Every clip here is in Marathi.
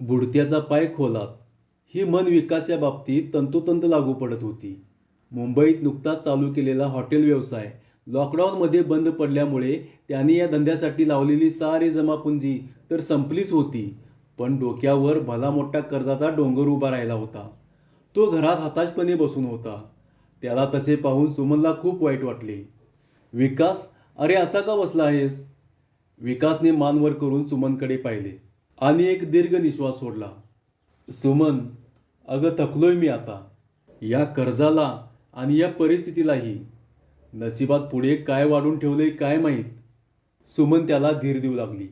बुडत्याचा पाय खोलात. ही मन विकासच्या बाबतीत तंतोतंत लागू पडत होती. मुंबईत नुकताच चालू केलेला हॉटेल व्यवसाय लॉकडाऊनमध्ये बंद पडल्यामुळे त्याने या धंद्यासाठी लावलेली सारी जमापुंजी तर संपलीच होती पण डोक्यावर भला मोठा कर्जाचा डोंगर उभा राहिला होता. तो घरात हताशपणे बसून होता. त्याला तसे पाहून सुमनला खूप वाईट वाटले. विकास अरे असा का बसला आहेस? विकासने मान वर करून सुमनकडे पाहिले. आणि एक दीर्घ निश्वास सोडला. सुमन अगं थकलोय मी आता. या कर्जाला आणि या परिस्थितीलाही नशिबात पुढे काय वाढून ठेवले काय माहीत? सुमन त्याला धीर देऊ लागली.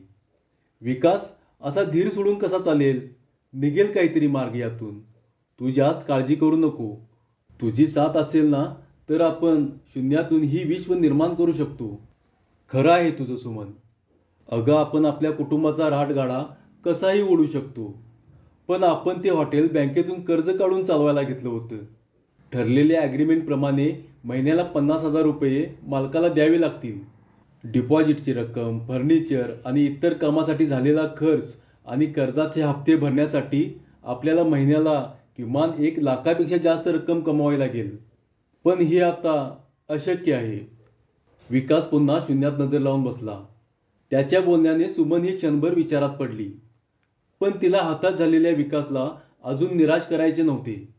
विकास असा धीर सोडून कसा चालेल? निघेल काहीतरी मार्ग यातून. तू जास्त काळजी करू नको. तुझी साथ असेल ना तर आपण शून्यातून ही विश्व निर्माण करू शकतो. खरं आहे तुझं सुमन. अगं आपण आपल्या कुटुंबाचा राटगाडा कसाही ओढू शकतो. पण आपण ते हॉटेल बँकेतून कर्ज काढून चालवायला घेतलं होतं. ठरलेल्या ॲग्रीमेंटप्रमाणे महिन्याला पन्नास हजार रुपये मालकाला द्यावे लागतील. डिपॉझिटची रक्कम फर्निचर आणि इतर कामासाठी झालेला खर्च आणि कर्जाचे हप्ते भरण्यासाठी आपल्याला महिन्याला किमान एक लाखापेक्षा जास्त रक्कम कमवावी लागेल. पण हे आता अशक्य आहे. विकास पुन्हा शून्यात नजर लावून बसला. त्याच्या बोलण्याने सुमन ही क्षणभर विचारात पडली. पण तिला हातात झालेल्या विकासला अजून निराश करायचे नव्हते.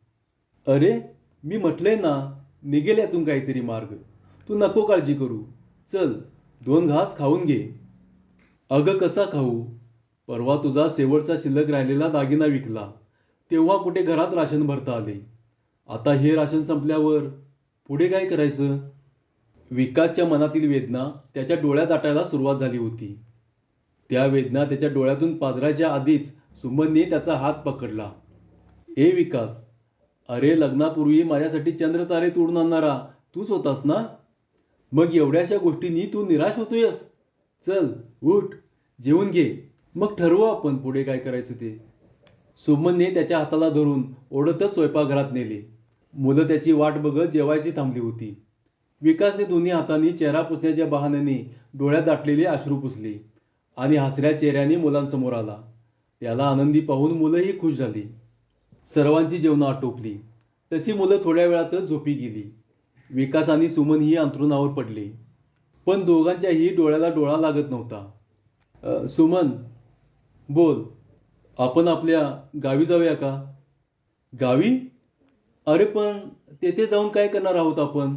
अरे मी म्हटलंय ना निघेल यातून काहीतरी मार्ग. तू नको काळजी करू. चल दोन घास खाऊन घे. अगं कसा खाऊ? परवा तुझा शेवटचा शिल्लक राहिलेला दागिना विकला. तेव्हा कुठे घरात राशन भरता आले. आता हे राशन संपल्यावर पुढे काय करायचं? विकासच्या मनातील वेदना त्याच्या डोळ्यात दाटायला सुरुवात झाली होती. त्या वेदना त्याच्या डोळ्यातून पाजरायच्या आधीच सुमनने त्याचा हात पकडला. ए विकास अरे लग्नापूर्वी माझ्यासाठी चंद्रतारे तोडून आणणारा तूच होतास ना? मग एवढ्याशा गोष्टींनी तू निराश होतोयस? चल उठ जेवून घे. मग ठरवू आपण पुढे काय करायचं ते. सुमनने त्याच्या हाताला धरून ओढतच स्वयंपाकघरात नेले. मुलं त्याची वाट बघत जेवायची थांबली होती. विकासने दोन्ही हातांनी चेहरा पुसण्याच्या बहाण्याने डोळ्यात दाटलेले अश्रू पुसले. आणि हसऱ्या चेहऱ्याने मुलांसमोर आला. त्याला आनंदी पाहून मुलंही खुश झाली. सर्वांची जेवणं आटोपली. तशी मुलं थोड्या वेळातच झोपी गेली. विकास आणि सुमन ही अंथरुणावर पडले. पण दोघांच्याही डोळ्याला डोळा लागत नव्हता. सुमन बोल आपण आपल्या गावी जाऊया का? गावी? अरे पण तेथे जाऊन काय करणार आहोत आपण?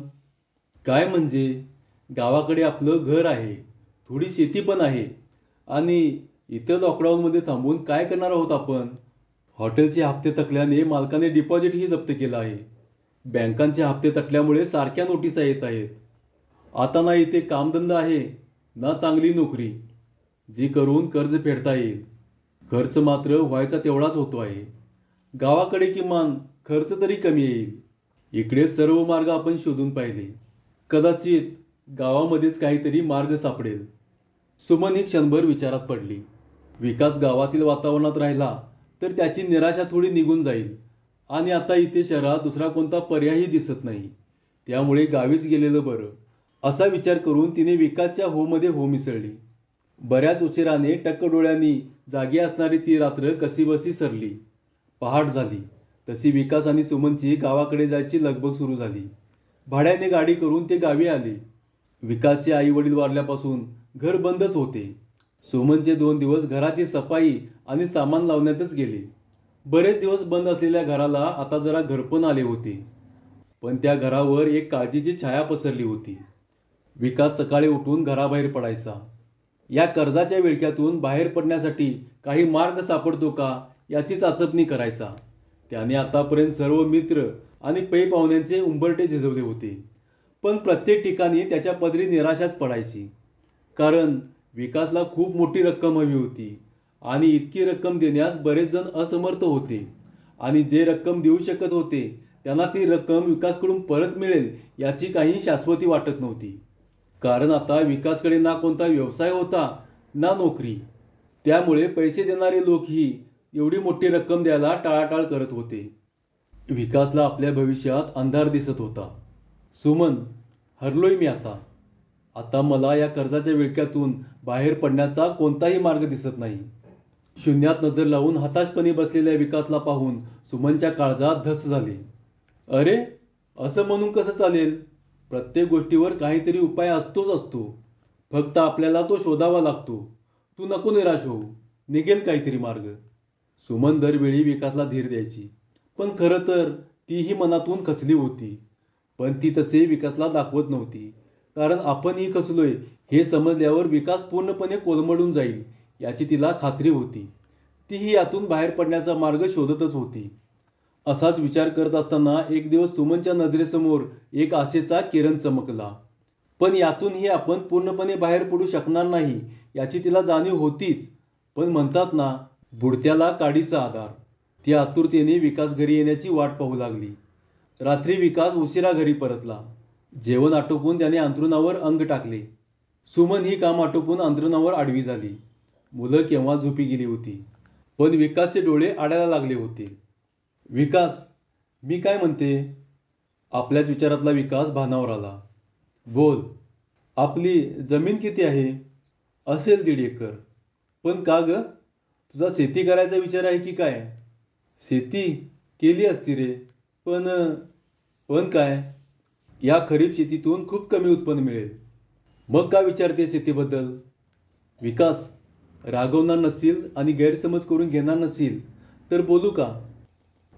काय म्हणजे? गावाकडे आपलं घर आहे. थोडी शेती पण आहे. आणि इथं लॉकडाऊनमध्ये थांबून काय करणार आहोत आपण? हॉटेलचे हप्ते थकल्याने मालकाने डिपॉझिटही जप्त केलं आहे. बँकांचे हप्ते थकल्यामुळे सारख्या नोटिसा येत आहेत. आता ना इथे कामधंदा आहे ना चांगली नोकरी जी करून कर्ज फेडता येईल. खर्च मात्र व्हायचा तेवढाच होतो आहे. गावाकडे किमान खर्च तरी कमी येईल. इकडे सर्व मार्ग आपण शोधून पाहिले. कदाचित गावामध्येच काहीतरी मार्ग सापडेल. सुमन ही क्षणभर विचारात पडली. विकास गावातील वातावरणात राहिला तर त्याची निराशा थोडी निघून जाईल. आणि आता इथे शहरात दुसरा कोणता पर्यायही दिसत नाही. त्यामुळे गावीच गेलेलं बरं. असा विचार करून तिने विकासच्या होमध्ये हो मिसळली. बऱ्याच उशिराने टक्क डोळ्यांनी जागी असणारी ती रात्र कसीबसी सरली. पहाट झाली. तशी विकास आणि सुमनची गावाकडे जायची लगबग सुरू झाली. भाड्याने गाडी करून ते गावी आले. विकासचे आई वडील वारल्यापासून घर बंदच होते. सुमनचे दोन दिवस घराची सफाई आणि सामान लावण्यातच गेले. बरेच दिवस बंद असलेल्या घराला आता जरा घरपण आले होते. पण त्या घरावर एक काळजीची छाया पसरली होती. विकास सकाळी उठून घराबाहेर पडायचा. या कर्जाच्या विळख्यातून बाहेर पडण्यासाठी काही मार्ग सापडतो का याची चाचपणी करायचा. त्याने आतापर्यंत सर्व मित्र आणि पै पाहुण्यांचे उंबरटे झिजवले होते. पण प्रत्येक ठिकाणी त्याच्या पदरी निराशाच पडायची. कारण विकासला खूप मोठी रक्कम हवी होती आणि इतकी रक्कम देण्यास बरेच जण असमर्थ होते. आणि जे रक्कम देऊ शकत होते त्यांना ती रक्कम विकासकडून परत मिळेल याची काही शाश्वती वाटत नव्हती. कारण आता विकासकडे ना कोणता व्यवसाय होता ना नोकरी. त्यामुळे पैसे देणारे लोकही एवढी मोठी रक्कम द्यायला टाळाटाळ करत होते. विकासला आपल्या भविष्यात अंधार दिसत होता. सुमन हरलोय मी आता. आता मला या कर्जाच्या विळख्यातून बाहेर पडण्याचा कोणताही मार्ग दिसत नाही. शून्यात नजर लावून हताशपणे बसलेल्या विकासला पाहून सुमनच्या काळजात धस झाली. अरे असं म्हणून कसं चालेल? प्रत्येक गोष्टीवर काहीतरी उपाय असतोच असतो. फक्त आपल्याला तो शोधावा लागतो. तू नको निराश होऊ. निघेल काहीतरी मार्ग. सुमन दरवेळी विकासला धीर द्यायची. पण खरं तर तीही मनातून खचली होती. पण ती तसे विकासला दाखवत नव्हती. कारण आपणही खचलोय हे समजल्यावर विकास पूर्णपणे कोलमडून जाईल याची तिला खात्री होती. तीही यातून बाहेर पडण्याचा मार्ग शोधतच होती. असाच विचार करत असताना एक दिवस सुमनच्या नजरेसमोर एक आशेचा किरण चमकला. पण यातूनही आपण पूर्णपणे बाहेर पडू शकणार नाही याची तिला जाणीव होतीच. पण म्हणतात ना बुडत्याला काडीचा आधार. ती आतुरतेने विकास घरी येण्याची वाट पाहू लागली. रात्री विकास उशिरा घरी परतला. जेवण आटोपून त्याने अंथरुणावर अंग टाकले. सुमन ही काम आटोपून अंथरुणावर आडवी झाली. मुलं केव्हा झोपी गेली होती? पण विकासचे डोळे आडायला लागले होते. विकास मी काय म्हणते? आपल्याच विचारातला विकास भानावर आला. बोल आपली जमीन किती आहे? असेल दीड एकर. पण का ग? तुझा शेती करायचा विचार आहे की काय? शेती केली असती रे. पण पण काय? या खरीप शेतीतून खूप कमी उत्पन्न मिळेल. मग का विचारते शेतीबद्दल? विकास रागवणार नसेल आणि गैरसमज करून घेणार नसेल तर बोलू का?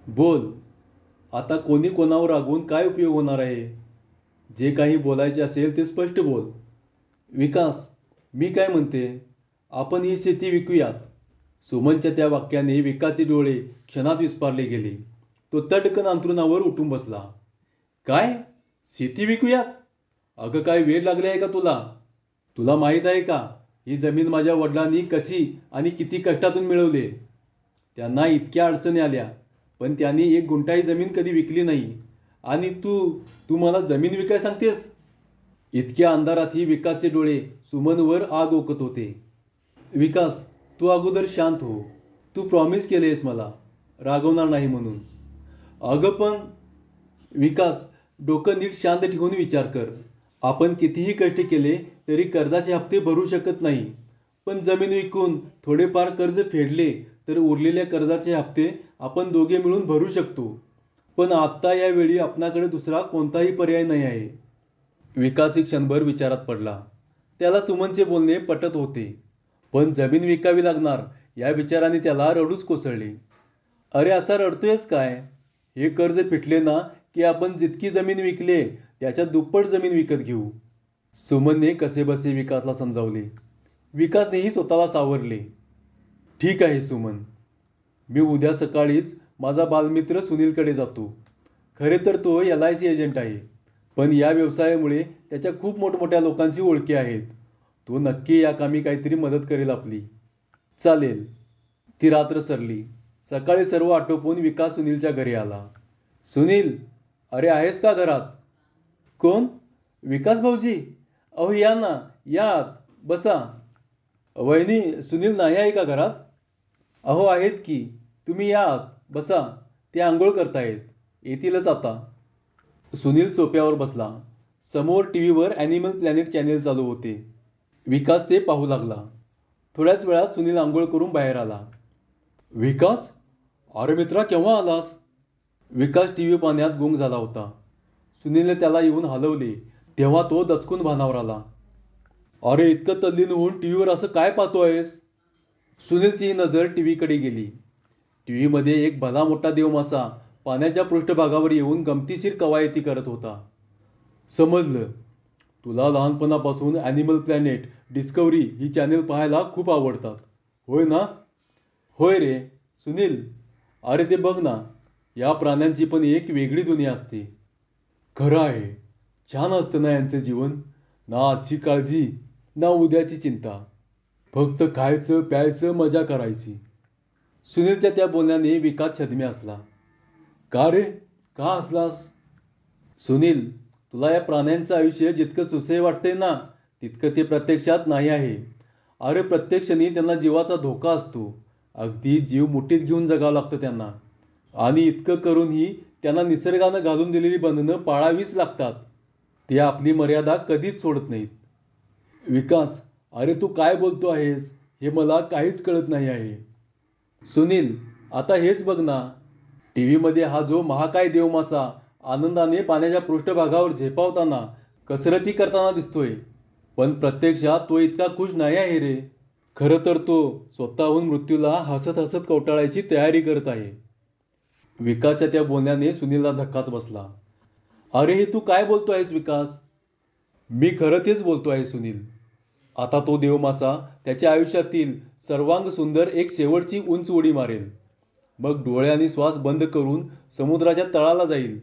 बोल. आता कोणी कोणावर रागवून काय उपयोग होणार आहे? जे काही बोलायचे असेल ते स्पष्ट बोल. विकास मी काय म्हणते? आपण ही शेती विकूयात. सुमनच्या त्या वाक्याने विकासचे डोळे क्षणात विस्पारले गेले. तो तडकन अंतरुणावर उठून बसला. काय? शेती विकूयात? अगं काय वेळ लागले आहे का तुला? तुला माहीत आहे का? ही जमीन माझ्या वडिलांनी कशी आणि किती कष्टातून मिळवली? त्यांना इतक्या अडचणी आल्या पण त्यांनी एक गुंठाही जमीन कधी विकली नाही. आणि तू तू मला जमीन विकाय सांगतेस? इतक्या अंधारातही विकासचे डोळे सुमनवर आग ओकत होते. विकास तू अगोदर शांत हो. तू प्रॉमिस केलेस मला. रागवणार नाही म्हणून. अगं पण विकास डोकं नीट शांत ठेवून विचार कर. आपण कितीही कष्ट केले तरी कर्जाचे हप्ते भरू शकत नाही. पण जमीन विकून थोडेफार कर्ज फेडले तर उरलेल्या कर्जाचे हप्ते आपण दोघे मिळून भरू शकतो. पण आत्ता यावेळी आपणाकडे दुसरा कोणताही पर्याय नाही आहे. विकास एक क्षणभर विचारात पडला. त्याला सुमनचे बोलणे पटत होते. पण जमीन विकावी लागणार या विचाराने त्याला रडूच कोसळले. अरे असा रडतोयस काय? हे कर्ज फिटले ना की आपण जितकी जमीन विकले त्याच्या दुप्पट जमीन विकत घेऊ. सुमनने कसेबसे विकासला समजावले. विकासनेही स्वतःला सावरले. ठीक आहे सुमन. मी उद्या सकाळीच माझा बालमित्र सुनीलकडे जातो. खरे तर तो एल आय सी एजंट आहे. पण या व्यवसायामुळे त्याच्या खूप मोठमोठ्या लोकांशी ओळखी आहेत. तो नक्की या कामी काहीतरी मदत करेल आपली. चालेल. ती रात्र सरली. सकाळी सर्व आटोपून विकास सुनीलच्या घरी आला. सुनील! अरे आहेस का घरात? कोण? विकास भाऊजी? अहो या ना या आत बसा. वहिनी सुनील नाही आहे का घरात? अहो आहेत की. तुम्ही या आत बसा. ते आंघोळ करतायत. येतीलच आता. सुनील सोप्यावर बसला. समोर टी व्हीवर ॲनिमल प्लॅनेट चॅनेल चालू होते. विकास ते पाहू लागला. थोड्याच वेळात सुनील आंघोळ करून बाहेर आला. विकास? अरे मित्रा केव्हा आलास? विकास टी व्ही पाण्यात गुंग झाला होता. सुनीलने त्याला येऊन हलवले. तेव्हा तो दचकून भानावर आला. अरे इतकं तल्लीन होऊन टी व्हीवर असं काय पाहतोयस? सुनीलची ही नजर टी व्हीकडे गेली. टी व्हीमध्ये एक भला मोठा देवमासा पाण्याच्या पृष्ठभागावर येऊन गमतीशीर कवायती करत होता. समजलं. तुला लहानपणापासून ॲनिमल प्लॅनेट डिस्कवरी ही चॅनेल पाहायला खूप आवडतात. होय ना? होय रे. सुनील अरे ते बघ ना. या प्राण्यांची पण एक वेगळी दुनिया असते. खरं आहे छान असतं ना यांचं जीवन? ना आजची काळजी ना उद्याची चिंता. फक्त खायचं प्यायचं मजा करायची. सुनीलच्या त्या बोलण्याने विकास छदमी असला. का रे? का असलास सुनील तुला या प्राण्यांचं आयुष्य जितकं सुसह्य वाटतंय ना तितकं ते प्रत्यक्षात नाही आहे. अरे प्रत्येक त्यांना जीवाचा धोका असतो. अगदी जीव मुठीत घेऊन जगावं लागतं त्यांना. आणि इतकं करूनही त्यांना निसर्गानं घालून दिलेली बंधनं पाळावीच लागतात. ते आपली मर्यादा कधीच सोडत नाहीत. विकास अरे तू काय बोलतो आहेस? हे मला काहीच कळत नाही आहे. सुनील आता हेच बघ ना. टी व्हीमध्ये हा जो महाकाय देवमासा आनंदाने पाण्याच्या पृष्ठभागावर झेपावताना कसरती करताना दिसतोय पण प्रत्यक्षात तो इतका खुश नाही आहे रे. खरं तर तो स्वतःहून मृत्यूला हसत हसत कवटाळायची तयारी करत आहे. विकासच्या त्या बोलण्याने सुनीलला धक्काच बसला. अरे हे तू काय बोलतो आहेस विकास? मी खरं तेच बोलतो आहे सुनील. आता तो देवमासा त्याच्या आयुष्यातील सर्वांग सुंदर एक शेवटची उंच उडी मारेल. मग डोळ्यांनी श्वास बंद करून समुद्राच्या तळाला जाईल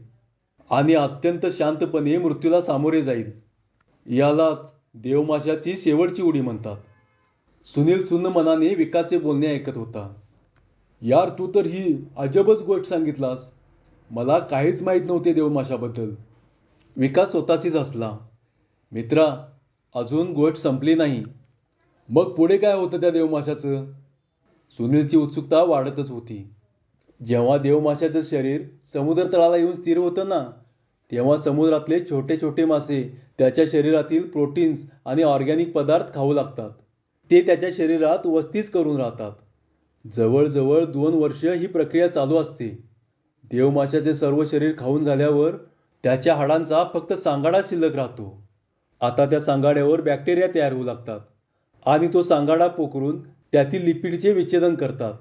आणि अत्यंत शांतपणे मृत्यूला सामोरे जाईल. यालाच देवमाशाची शेवटची उडी म्हणतात. सुनील सुन्न मनाने विकासचे बोलणे ऐकत होता. यार तू तर ही अजबच गोष्ट सांगितलास. मला काहीच माहीत नव्हते देवमाशाबद्दल. विकास स्वतःशीच हसला मित्रा अजून गोष्ट संपली नाही. मग पुढे काय होतं त्या देवमाशाचं? सुनीलची उत्सुकता वाढतच होती. जेव्हा देवमाशाचं शरीर समुद्र तळाला येऊन स्थिर होतं ना तेव्हा समुद्रातले छोटे छोटे मासे त्याच्या शरीरातील प्रोटीन्स आणि ऑर्गॅनिक पदार्थ खाऊ लागतात. ते त्याच्या शरीरात वस्तीच करून राहतात. जवळजवळ दोन वर्ष ही प्रक्रिया चालू असते. देवमाशाचे सर्व शरीर खाऊन झाल्यावर त्याच्या हाडांचा फक्त सांगाडा शिल्लक राहतो. आता त्या सांगाड्यावर बॅक्टेरिया तयार होऊ लागतात आणि तो सांगाडा पोखरून त्यातील लिपिडचे विच्छेदन करतात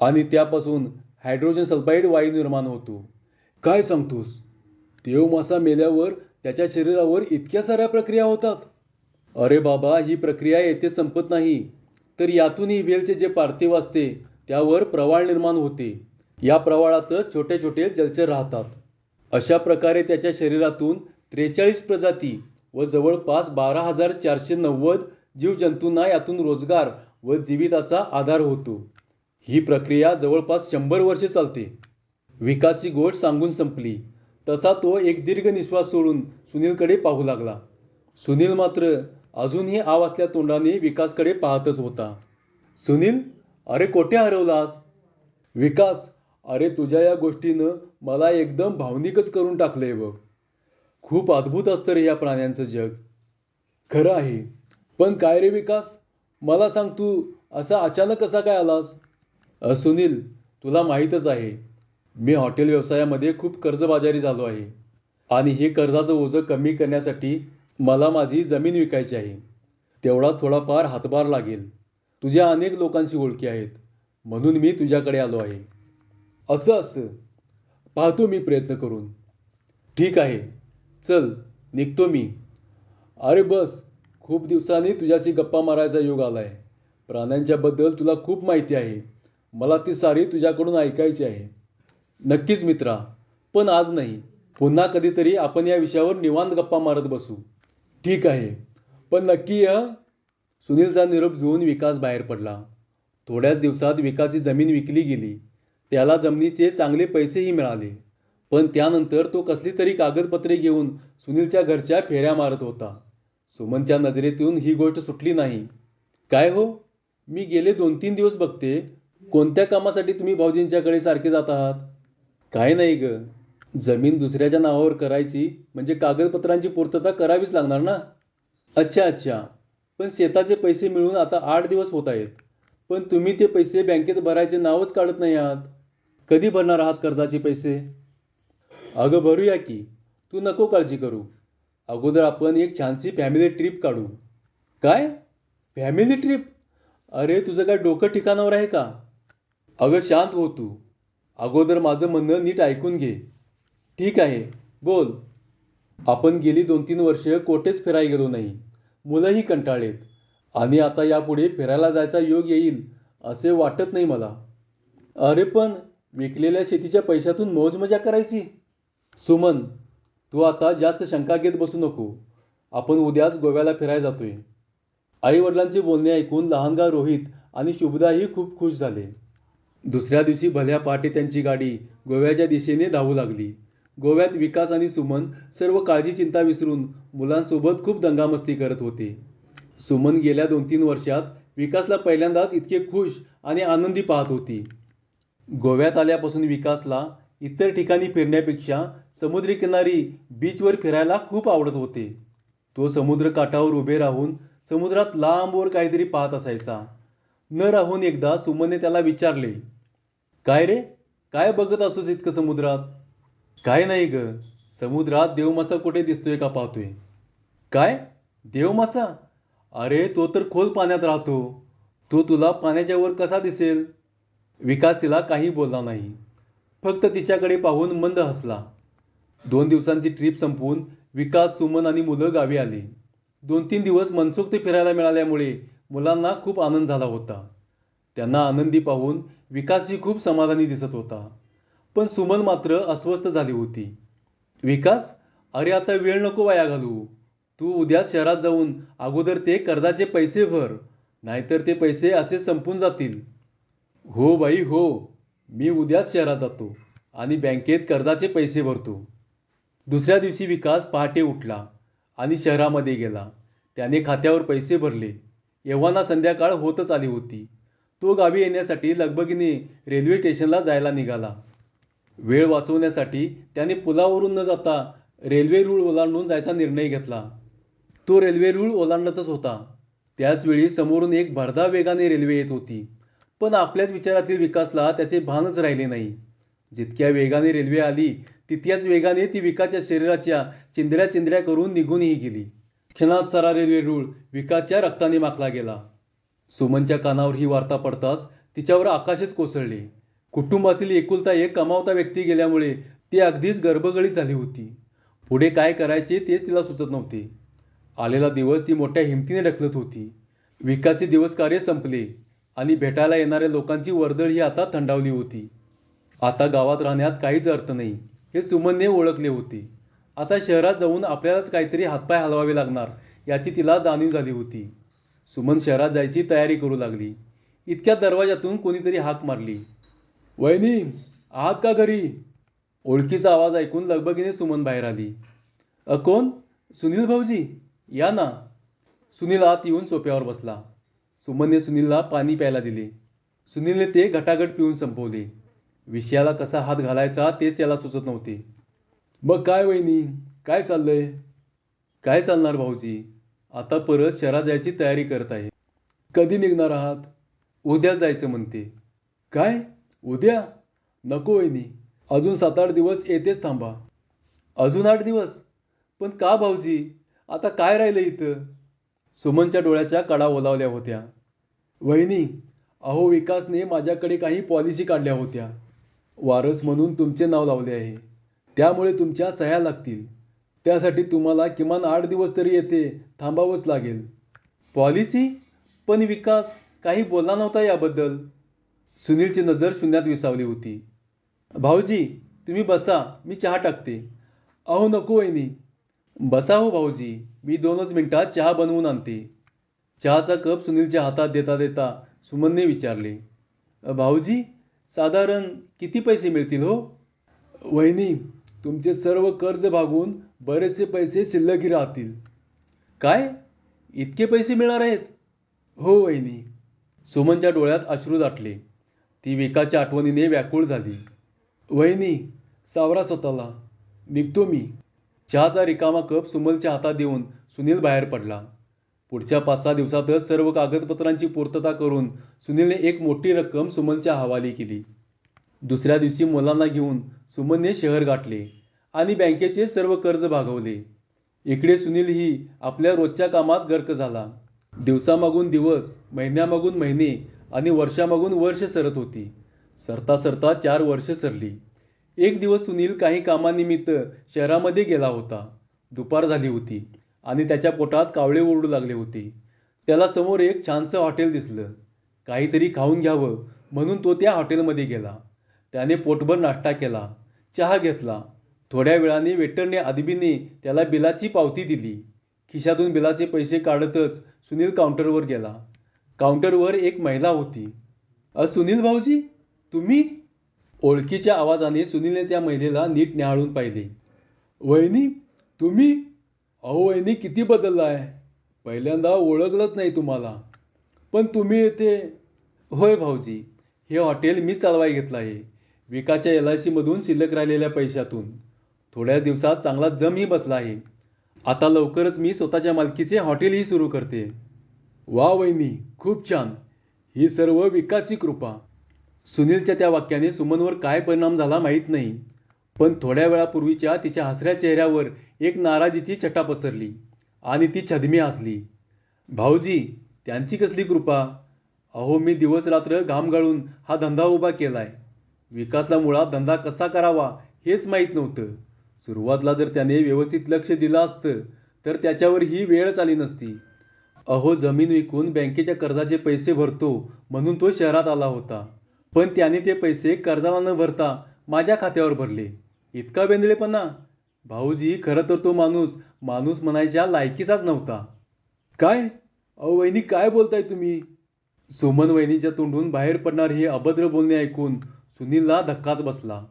आणि त्यापासून हायड्रोजन सल्फाईड वायू निर्माण होतो. काय सांगतोस? देवमासा मेल्यावर त्याच्या शरीरावर इतक्या साऱ्या प्रक्रिया होतात? अरे बाबा ही प्रक्रिया येथे संपत नाही. तर यातूनही वेलचे जे पार्थिव असते त्यावर प्रवाळ निर्माण होते. या प्रवाळातच छोटे छोटे जलचर राहतात. अशा प्रकारे त्याच्या शरीरातून त्रेचाळीस प्रजाती व जवळपास बारा हजार चारशे नव्वद जीवजंतूंना यातून रोजगार व जीविताचा आधार होतो. ही प्रक्रिया जवळपास शंभर वर्षे चालते. विकासची गोष्ट सांगून संपली. तसा तो एक दीर्घ निश्वास सोडून सुनीलकडे पाहू लागला. सुनील मात्र अजूनही आव असल्या तोंडाने विकासकडे पाहतच होता. सुनील अरे कोठे हरवलास? विकास अरे तुझ्या या गोष्टीनं मला एकदम भावनिकच करून टाकलंय बघ. खूप अद्भुत असतं रे या प्राण्यांचं जग. खरं आहे. पण काय रे विकास? मला सांग तू असा अचानक कसा काय आलास? सुनील तुला माहीतच आहे मी हॉटेल व्यवसायामध्ये खूप कर्जबाजारी झालो आहे. आणि हे कर्जाचं ओझं कमी करण्यासाठी मला माझी जमीन विकायची आहे. तेवढाच थोडाफार हातभार लागेल. तुझ्या अनेक लोकांशी ओळखी आहेत. म्हणून मी तुझ्याकडे आलो आहे. असं असं. पाहतो मी प्रयत्न करून. ठीक आहे. चल निघतो मी. अरे बस खूप दिवसांनी तुझ्याशी गप्पा मारायचा योग आलाय. प्राण्यांच्याबद्दल तुला खूप माहिती आहे. मला ती सारी तुझ्याकडून ऐकायची आहे. नक्कीच मित्रा पण आज नाही. पुन्हा कधीतरी आपण या विषयावर निवांत गप्पा मारत बसू. ठीक आहे. पण नक्की या. सुनीलचा निरोप घेऊन विकास बाहेर पडला. थोड्याच दिवसात विकासची जमीन विकली गेली. त्याला जमिनीचे चांगले पैसेही मिळाले. पण त्यानंतर तो कसली तरी कागदपत्रे घेऊन सुनीलच्या घरच्या फेऱ्या मारत होता. सुमनच्या नजरेतून ही गोष्ट सुटली नाही. काय हो? मी गेले दोन तीन दिवस बघते. कोणत्या कामासाठी तुम्ही भाऊजींच्याकडे सारखे जात आहात? काय नाही ग. जमीन दुसऱ्याच्या नावावर करायची म्हणजे कागदपत्रांची पूर्तता करावीच लागणार ना? अच्छा अच्छा. पण शेताचे पैसे मिळून आता आठ दिवस होत आहेत. पण तुम्ही ते पैसे बँकेत भरायचे नावच काढत नाही आहात. कधी भरणार आहात कर्जाचे पैसे? अगं भरूया की. तू नको काळजी करू. अगोदर आपण एक छानशी फॅमिली ट्रिप काढू. काय? फॅमिली ट्रिप अरे तुझं काय डोकं ठिकाणावर आहे का? अगं शांत हो तू. अगोदर माझं म्हणणं नीट ऐकून घे. ठीक आहे बोल. आपण गेली दोन तीन वर्ष कोठेच फिरायला गेलो नाही. मुलंही कंटाळेत आणि आता यापुढे फिरायला जायचा योग येईल असे वाटत नाही मला. अरे पण विकलेल्या शेतीच्या पैशातून मौज मजा करायची? सुमन तू आता जास्त शंका घेत बसू नको. आपण उद्याच गोव्याला फिरायला जातोय. आई वडिलांचे बोलणे ऐकून लहानगा रोहित आणि शुभदाही खूप खुश झाले. दुसऱ्या दिवशी भल्या पहाटे त्यांची गाडी गोव्याच्या दिशेने धावू लागली. गोव्यात विकास आणि सुमन सर्व काळजी चिंता विसरून मुलांसोबत खूप दंगामस्ती करत होते. सुमन गेल्या दोन तीन वर्षात विकासला पहिल्यांदाच इतके खुश आणि आनंदी पाहत होती. गोव्यात आल्यापासून विकासला इतर ठिकाणी फिरण्यापेक्षा समुद्रकिनारी बीचवर फिरायला खूप आवडत होते. तो समुद्र काठावर उभे राहून समुद्रात लांबवर काहीतरी पाहत असायचा. न राहून एकदा सुमनने त्याला विचारले काय रे? काय बघत असतोस इतकं समुद्रात? काय नाही ग. समुद्रात देवमासा कुठे दिसतोय का पाहतोय? काय? देवमासा? अरे तो तर खोल पाण्यात राहतो. तो तुला पाण्याच्या वर कसा दिसेल? विकास तिला काही बोलला नाही. फक्त तिच्याकडे पाहून मंद हसला. दोन दिवसांची ट्रिप संपवून विकास सुमन आणि मुलं गावी आली. दोन तीन दिवस मनसुक्त फिरायला मिळाल्यामुळे मुलांना खूप आनंद झाला होता. त्यांना आनंदी पाहून विकासही खूप समाधानी दिसत होता. पण सुमन मात्र अस्वस्थ झाली होती. विकास अरे आता वेळ नको वाया घालू. तू उद्या शहरात जाऊन अगोदर ते कर्जाचे पैसे भर नाहीतर ते पैसे असे संपून जातील. हो बाई हो. मी उद्याच शहरात जातो आणि बँकेत कर्जाचे पैसे भरतो. दुसऱ्या दिवशी विकास पहाटे उठला आणि शहरामध्ये गेला. त्याने खात्यावर पैसे भरले. एव्हाना संध्याकाळ होतच आली होती. तो गावी येण्यासाठी लगबगीने रेल्वे स्टेशनला जायला निघाला. वेळ वाचवण्यासाठी त्याने पुलावरून न जाता रेल्वे रूळ ओलांडून जायचा निर्णय घेतला. तो रेल्वे रूळ ओलांडतच होता. त्याचवेळी समोरून एक भरधाव वेगाने रेल्वे येत होती. पण आपल्याच विचारातील विकासला त्याचे भानच राहिले नाही. जितक्या वेगाने रेल्वे आली तितक्याच वेगाने ती विकासच्या शरीराच्या चिंधऱ्या चिंधऱ्या करून निघूनही गेली. क्षणात सारा रेल्वे रूळ विकासच्या रक्ताने माखला गेला. सुमनच्या कानावर ही वार्ता पडताच तिच्यावर आकाशच कोसळले. कुटुंबातील एकुलता एक कमावता व्यक्ती गेल्यामुळे ती अगदीच गर्भगळीत झाली होती. पुढे काय करायचे तेच तिला सुचत नव्हते. आलेला दिवस ती मोठ्या हिमतीने ढकलत होती. विकासचे दिवस कार्य संपले आणि भेटायला येणाऱ्या लोकांची वर्दळ ही आता थंडावली होती. आता गावात राहण्यात काहीच अर्थ नाही. हे सुमनने ओळखले होते. आता शहरात जाऊन आपल्यालाच काहीतरी हातपाय हलवावे लागणार याची तिला जाणीव झाली होती. सुमन शहरात जायची तयारी करू लागली. इतक्या दरवाजातून कोणीतरी हाक मारली. वहिनी आहात का घरी? ओळखीचा आवाज ऐकून लगबगीने सुमन बाहेर आली. अ कोण? सुनील भाऊजी? या ना. सुनील आत येऊन सोप्यावर बसला. सुमनने सुनीलला पाणी प्यायला दिले. सुनीलने ते घटाघट पिऊन संपवले. विषयाला कसा हात घालायचा तेच त्याला सुचत नव्हते. मग काय वहिनी? काय चाललंय? काय चालणार भाऊजी? आता परत शहरात जायची तयारी करत आहे. कधी निघणार आहात? उद्या जायचं म्हणते. काय? उद्या? नको वहिनी. अजून सात आठ दिवस येतेच थांबा. अजून आठ दिवस? पण का भाऊजी? आता काय राहिलं इथं? सुमनच्या डोळ्याच्या कडा ओलावल्या होत्या. वहिनी अहो विकासने माझ्याकडे काही पॉलिसी काढल्या होत्या. वारस म्हणून तुमचे नाव लावले आहे. त्यामुळे तुमच्या सह्या लागतील. त्यासाठी तुम्हाला किमान आठ दिवस तरी येथे थांबावंच लागेल. पॉलिसी? पण विकास काही बोलला नव्हता याबद्दल. सुनीलची नजर शून्यात विसावली होती. भाऊजी तुम्ही बसा मी चहा टाकते. अहो नको वहिनी. बसा हो भाऊजी मी दोनच मिनिटात चहा बनवून आणते. चहाचा कप सुनीलच्या हातात देता देता सुमनने विचारले. भाऊजी साधारण किती पैसे मिळतील हो? वहिनी तुमचे सर्व कर्ज भागून बरेचसे पैसे शिल्लकी राहतील. काय? इतके पैसे मिळणार आहेत? हो वहिनी. सुमनच्या डोळ्यात अश्रू दाटले. ती विकाच्या आठवणीने व्याकुळ झाली. वहिनी सावरा स्वतःला. निघतो मी. चहाचा रिकामा कप सुमनच्या हातात देऊन सुनील बाहेर पडला. पुढच्या पाच सहा दिवसातच सर्व कागदपत्रांची पूर्तता करून सुनीलने एक मोठी रक्कम सुमनच्या हवाली केली. दुसऱ्या दिवशी मुलांना घेऊन सुमनने शहर गाठले आणि बँकेचे सर्व कर्ज भागवले. इकडे सुनीलही आपल्या रोजच्या कामात गर्क झाला. दिवसामागून दिवस महिन्यामागून महिने आणि वर्षामागून वर्ष सरत होती. सरता सरता चार वर्ष सरली. एक दिवस सुनील काही कामानिमित्त शहरामध्ये गेला होता. दुपार झाली होती आणि त्याच्या पोटात कावळे ओरडू लागले होते. त्याला समोर एक छानसं हॉटेल दिसलं. काहीतरी खाऊन घ्यावं म्हणून तो त्या हॉटेलमध्ये गेला. त्याने पोटभर नाश्ता केला चहा घेतला. थोड्या वेळाने वेटरने अदबीने त्याला बिलाची पावती दिली. खिशातून बिलाचे पैसे काढतच सुनील काउंटरवर गेला. काउंटरवर एक महिला होती. सुनील भाऊजी तुम्ही? ओळखीच्या आवाजाने सुनीलने त्या महिलेला नीट न्याहाळून पाहिले. वहिनी तुम्ही? अहो वहिनी किती बदललाय? पहिल्यांदा ओळखलंच नाही तुम्हाला. पण तुम्ही येथे? होय भाऊजी हे हॉटेल मी चालवाय घेतलं आहे. विकाच्या एल आय सीमधून शिल्लक राहिलेल्या पैशातून. थोड्या दिवसात चांगला जमही बसला आहे. आता लवकरच मी स्वतःच्या मालकीचे हॉटेलही सुरू करते. वा वहिनी खूप छान. ही सर्व विकासची कृपा. सुनीलच्या त्या वाक्याने सुमनवर काय परिणाम झाला माहीत नाही पण थोड्या वेळापूर्वीच्या तिच्या हसऱ्या चेहऱ्यावर एक नाराजीची छटा पसरली आणि ती छदमी हसली. भाऊजी त्यांची कसली कृपा? अहो मी दिवस रात्र घाम गाळून हा धंदा उभा केलाय. विकासला मुळात धंदा कसा करावा हेच माहीत नव्हतं. सुरुवातला जर त्याने व्यवस्थित लक्ष दिलं असतं तर त्याच्यावर ही वेळच आली नसती. अहो जमीन विकून बँकेच्या कर्जाचे पैसे भरतो म्हणून तो शहरात आला होता. पण त्याने ते पैसे कर्जाला न भरता माझ्या खात्यावर भरले. इतका बेंदळेपणा. भाऊजी खरं तर तो माणूस माणूस म्हणायच्या लायकीचाच नव्हता. काय? अहो वहिनी काय बोलताय तुम्ही? सुमन वहिनीच्या तोंडून बाहेर पडणार हे अभद्र बोलणे ऐकून सुनीलला धक्काच बसला.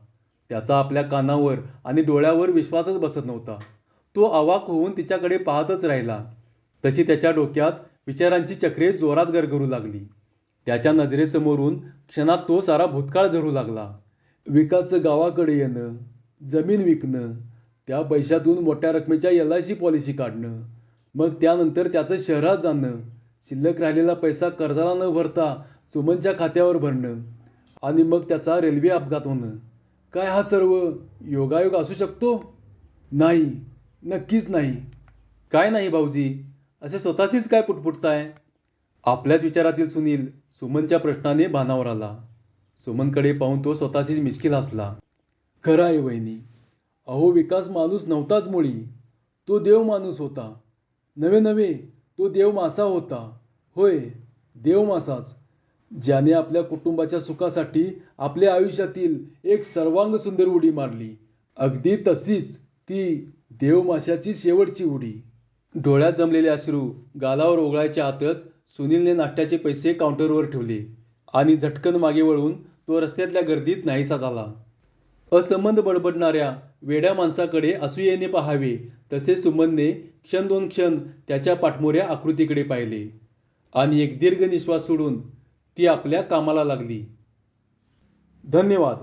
त्याचा आपल्या कानावर आणि डोळ्यावर विश्वासच बसत नव्हता. तो अवाक होऊन तिच्याकडे पाहतच राहिला. तशी त्याच्या डोक्यात विचारांची चक्रे जोरात गरगरू लागली. त्याच्या नजरेसमोरून क्षणात तो सारा भूतकाळ झरू लागला. विकासचं गावाकडे येणं जमीन विकणं त्या पैशातून मोठ्या रकमेच्या एल आय सी पॉलिसी काढणं मग त्यानंतर त्याचं शहरात जाणं शिल्लक राहिलेला पैसा कर्जाला न भरता सुमनच्या खात्यावर भरणं आणि मग त्याचा रेल्वे अपघात होणं. काय हा सर्व योगायोग असू शकतो? नाही. नक्कीच नाही. काय नाही भाऊजी? असे स्वतःशीच काय पुटपुटताय? आपल्याच विचारातील सुनील सुमनच्या प्रश्नाने भानावर आला. सुमनकडे पाहून तो स्वतःशीच मिश्किल हसला. खरं आहे वहिनी अहो विकास माणूस नव्हताच मुळी. तो देव माणूस होता. नवे नवे तो देव मासा होता. होय देव मासाच. ज्याने आपल्या कुटुंबाच्या सुखासाठी आपल्या आयुष्यातील एक सर्वांग सुंदर उडी मारली. अगदी तशीच ती देवमाशाची शेवटची उडी. डोळ्यात जमलेले अश्रू गालावर ओघळायच्या आतच सुनीलने नाश्त्याचे पैसे काउंटरवर ठेवले आणि झटकन मागे वळून तो रस्त्यातल्या गर्दीत नाहीसा झाला. असंबंध बडबडणाऱ्या वेड्या माणसाकडे असूयेने पाहावे तसे सुमनने क्षण दोन क्षण त्याच्या पाठमोऱ्या आकृतीकडे पाहिले आणि एक दीर्घ निश्वास सोडून ती आपल्या कामाला लागली. धन्यवाद.